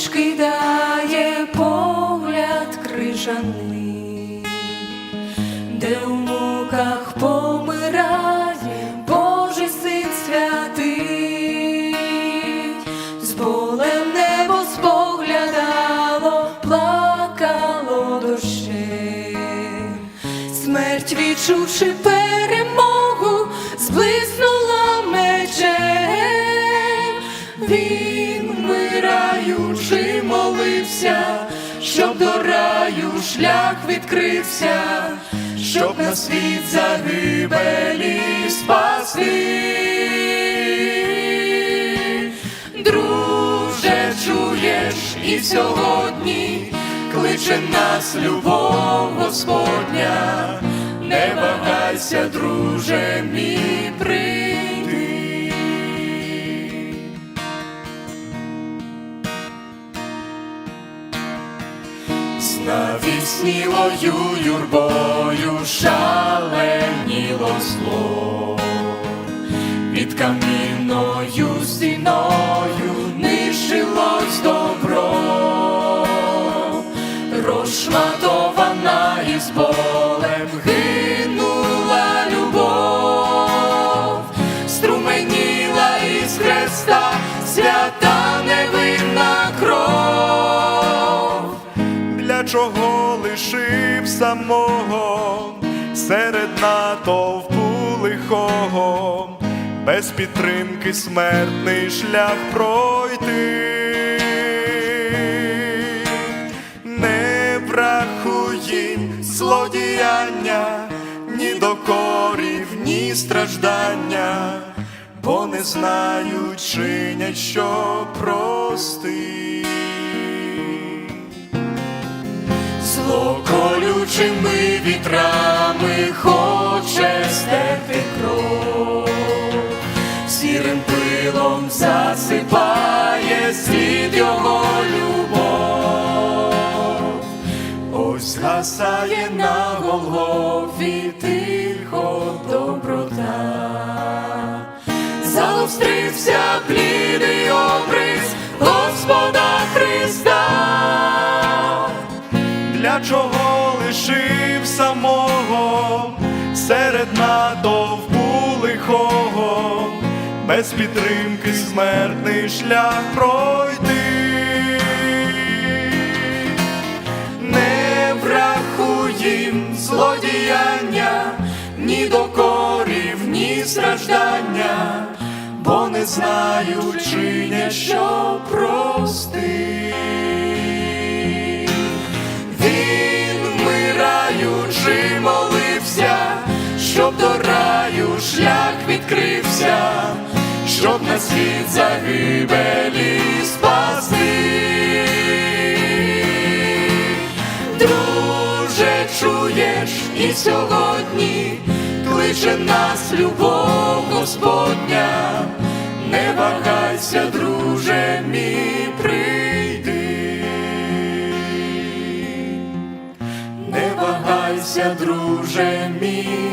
ніч кидає погляд крижаний, де у муках помирає Божий син святий, з болем небо споглядало, плакало дощем, смерть відчувши перемогу, вмираючи молився, щоб до раю шлях відкрився, щоб на світ загибелі спасти. Друже, чуєш і сьогодні кличе нас любов Господня, не вагайся, друже мій прийди. Навіснілою юрбою шаленіло зло, під камінною стіною нишилось добро, розшматована чого лишив самого серед натовпу лихого, без підтримки смертний шлях пройти, не врахуєм злодіяння, ні докорів, ні страждання, бо не знають, чинять, що прости. Зло колючими вітрами хоче стерти кров, сірим пилом засипає слід його любов, ось гасає на Голгофі тихо серед натовпу лихого, без підтримки смертний шлях пройти, не врахуєм злодіяння, ні докорів, ні страждання, бо не знаю, чиня, що прости. Щоб до раю шлях відкрився, щоб на світ загибелі спасти. Друже, чуєш і сьогодні кличе нас любов Господня, не вагайся, друже мій, прийди. Не вагайся, друже мій,